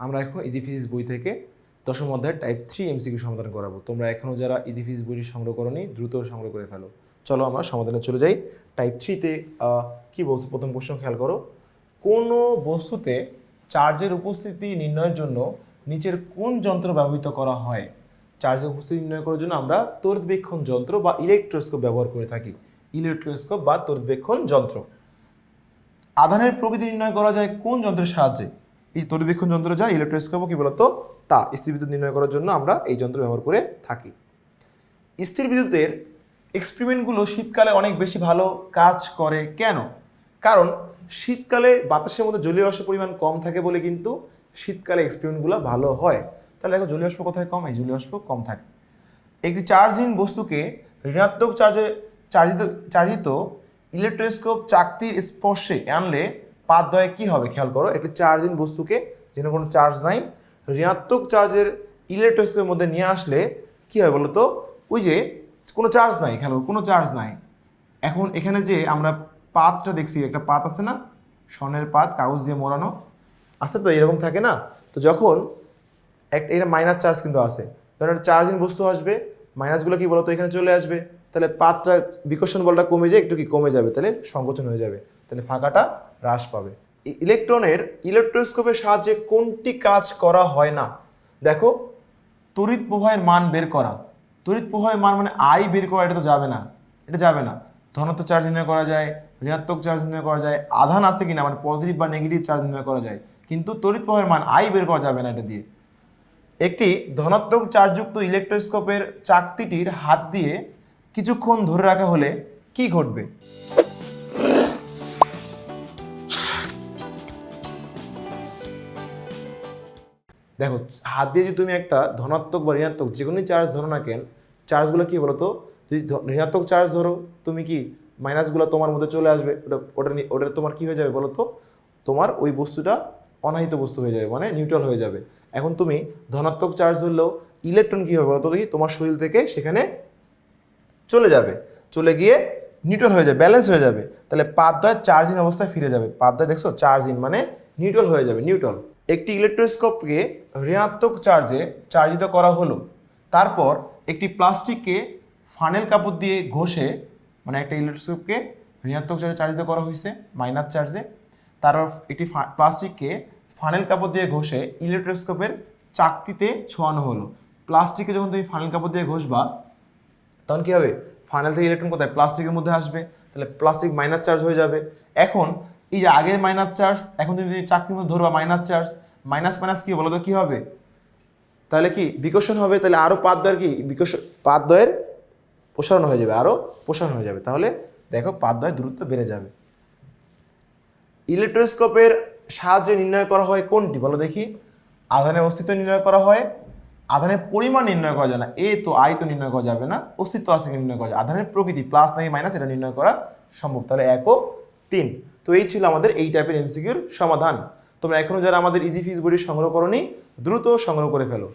আমরা এখন easy physics বই থেকে দশম অধ্যায়ের টাইপ থ্রি এমসিকিউ সমাধান করাবো। তোমরা এখনও যারা ইজি ফিজিক্স বইটি সংগ্রহ করনি, দ্রুত সংগ্রহ করে ফেলো। চলো আমরা সমাধানে চলে যাই। টাইপ থ্রিতে কি বলছে? প্রথম প্রশ্ন খেয়াল করো। কোনো বস্তুতে চার্জের উপস্থিতি নির্ণয়ের জন্য নিচের কোন যন্ত্র ব্যবহৃত করা হয়? চার্জের উপস্থিতি নির্ণয় করার জন্য আমরা তড়িৎবেক্ষণ যন্ত্র বা ইলেকট্রোস্কোপ ব্যবহার করে থাকি। ইলেকট্রোস্কোপ বা তড়িৎবেক্ষণ যন্ত্র। আধানের প্রকৃতি নির্ণয় করা যায় কোন যন্ত্রের সাহায্যে? এই তড়িৎবেক্ষণ যন্ত্র যা ইলেকট্রোস্কোপও কি বলতো? তা। স্থির বিদ্যুৎ নির্ণয় করার জন্য আমরা এই যন্ত্র ব্যবহার করে থাকি। স্থির বিদ্যুতের এক্সপেরিমেন্টগুলো শীতকালে অনেক বেশি ভালো কাজ করে। কেন? কারণ শীতকালে বাতাসের মধ্যে জলীয় বাষ্পের পরিমাণ কম থাকে বলে কিন্তু শীতকালে এক্সপেরিমেন্টগুলো ভালো হয়। তাহলে দেখো জলীয় বাষ্প কোথায় কম? এই জলীয় বাষ্প কম থাকে। একটি চার্জহীন বস্তুকে ঋণাত্মক চার্জে চার্জিত চার্জিত ইলেকট্রোস্কোপ চাকতির স্পর্শে আনলে পাতদয়ে কী হবে? খেয়াল করো, একটি চার্জহীন বস্তুকে যেন কোনো চার্জ নাই, ঋণাত্মক চার্জের ইলেকট্রোস্কোপের মধ্যে নিয়ে আসলে কি হয় বলো তো ওই যে কোনো চার্জ নাই, খেয়াল কোনো চার্জ নাই। এখন এখানে যে আমরা পাতটা দেখছি, একটা পাত আছে না? স্বর্ণের পাত, কাগজ দিয়ে মোড়ানো। আছে তো, এরকম থাকে না? তো যখন একটা এটা মাইনাস চার্জ কিন্তু আছে। ধরুন একটা চার্জিং বস্তু আসবে মাইনাসগুলো কি বলতো? এখানে চলে আসবে। তাহলে পাতটা বিকর্ষণ বলটা কমে যায়, একটু কি কমে যাবে? তাহলে সংকোচন হয়ে যাবে। তাহলে ফাঁকাটা হ্রাস পাবে। ইলেকট্রনের ইলেকট্রোস্কোপের সাহায্যে কোনটি কাজ করা হয় না? দেখো, তড়িৎ প্রবাহের মান বের করা। তড়িৎ প্রবাহের মান মানে আই বের করা, এটা তো যাবে না। এটা যাবে না। ধনাত্মক চার্জ নির্ণয় করা যায়, ঋণাত্মক চার্জ নির্ণয় করা যায়, আধান আছে কিনা মানে পজিটিভ বা নেগেটিভ চার্জ নির্ণয় করা যায়। কিন্তু তড়িৎ প্রবাহের মান আই বের করা যাবে না এটা দিয়ে। একটি ধনাত্মক চার্জযুক্ত ইলেকট্রোস্কোপের চাকতিটির হাত দিয়ে কিছুক্ষণ ধরে রাখা হলে কি ঘটবে? দেখো, হাত দিয়ে যদি তুমি একটা ধনাত্মক বা ঋণাত্মক যে কোনো চার্জ ধরো না কেন চার্জগুলো কি বলো তো যদি ঋণাত্মক চার্জ ধরো, তুমি কি মাইনাসগুলো তোমার মধ্যে চলে আসবে? ওটা ওটা ওটা তোমার কী হয়ে যাবে বলো তো তোমার ওই বস্তুটা অনাহিত বস্তু হয়ে যাবে মানে নিউট্রাল হয়ে যাবে। এখন তুমি ধনাত্মক চার্জ ধরলেও ইলেকট্রন কী হবে বলো তো দেখি? তোমার শরীর থেকে সেখানে চলে যাবে। চলে গিয়ে নিউট্রাল হয়ে যাবে ব্যালেন্স হয়ে যাবে। তাহলে পাতদয় চার্জিং অবস্থায় ফিরে যাবে। পাতদয় দেখছ চার্জিং মানে নিউট্রাল হয়ে যাবে নিউট্রাল একটি ইলেকট্রোস্কোপকে ঋণাত্মক চার্জে চার্জিত করা হলো। তারপর একটি প্লাস্টিককে ফানেল কাপড় দিয়ে ঘষে মানে একটা ইলেকট্রোস্কোপকে ঋণাত্মক চার্জে চার্জিত করা হয়েছে, মাইনাস চার্জে। তারপর একটি প্লাস্টিককে ফানেল কাপড় দিয়ে ঘষে ইলেকট্রোস্কোপের চাকতিতে ছোঁয়ানো হলো। প্লাস্টিকে যখন তুমি ফানেল কাপড় দিয়ে ঘষবা, তখন কী হবে? ফাইনাল থেকে ইলেকট্রন কোথায়? প্লাস্টিকের মধ্যে আসবে। তাহলে প্লাস্টিক মাইনাস চার্জ হয়ে যাবে। এখন এই যে আগের মাইনাস চার্জ এখন তুমি যদি চাকরির মধ্যে ধরবা মাইনাস চার্জ মাইনাস মাইনাস কি বলো তো কী হবে? তাহলে কি? বিকর্ষণ হবে? তাহলে আরও পাতদয়ের কি? বিকর্ষণ পাতদয়ের প্রসারণ হয়ে যাবে আরও প্রসারণ হয়ে যাবে। তাহলে দেখো পাতদয়ের দূরত্ব বেড়ে যাবে। ইলেকট্রোস্কোপের সাহায্যে নির্ণয় করা হয় কোনটি? বলো দেখি। আধানের অস্তিত্ব নির্ণয় করা হয়। আধানের পরিমাণ নির্ণয় করা যায় না। এ তো আই তো নির্ণয় করা যাবে না। অস্তিত্ব আছে নির্ণয় করা যায়? আধানের প্রকৃতি প্লাস নাকি মাইনাস এটা নির্ণয় করা সম্ভব। তাহলে এক ও তিন। তো এই ছিল আমাদের এই টাইপের এমসিকিউর সমাধান। তোমরা এখনও যারা আমাদের ইজি ফিজ বইটি সংগ্রহ করনি, দ্রুত সংগ্রহ করে ফেলো।